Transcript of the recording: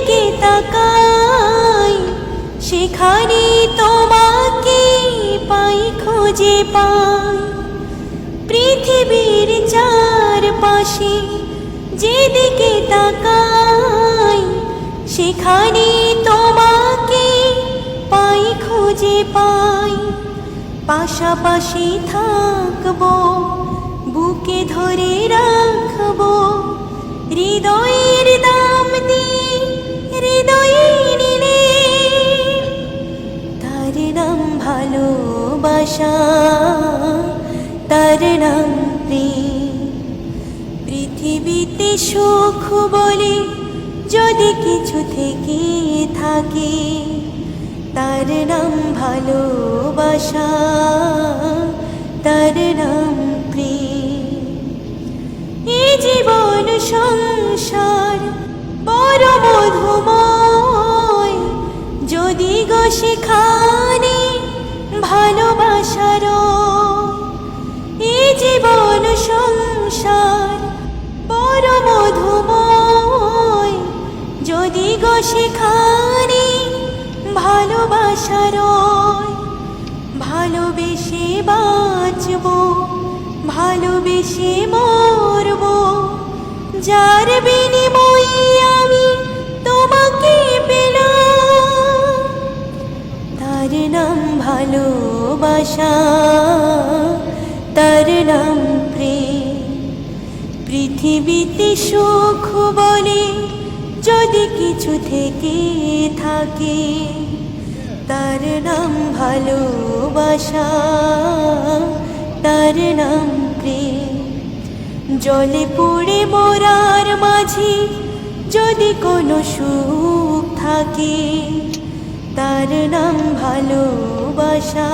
যেদিকে তাকাই, সেখানে তোমাকে পাই খুঁজে পাই। পৃথিবীর চারপাশে যেদিকে তাকাই, সেখানে তোমাকে পাই খুঁজে পাই। পাশাপাশি থাকব, বুকে ধরে রাখব হৃদয়ের ভালোবাসা তার নাম প্রেম। পৃথিবীতে সুখ বলে যদি কিছু থেকে থাকে, তার নাম ভালোবাসা, তার নাম প্রেম। জীবন সংসার, বড় মধুময় সেখানে ভালোবাসার ভালোবেসে বাঁচব, ভালোবেসে মরব। যার বিনিময়ে আমি তোমাকে পেলাম। তার নাম ভালোবাসা, তার নাম প্রেম। পৃথিবীতে সুখ বলে যদি কিছু থেকে থাকে, তার নাম ভালোবাসা, তার নাম প্রেম। জলে পড়ে মরার মাঝে যদি কোনো সুখ থাকে, তার নাম ভালোবাসা।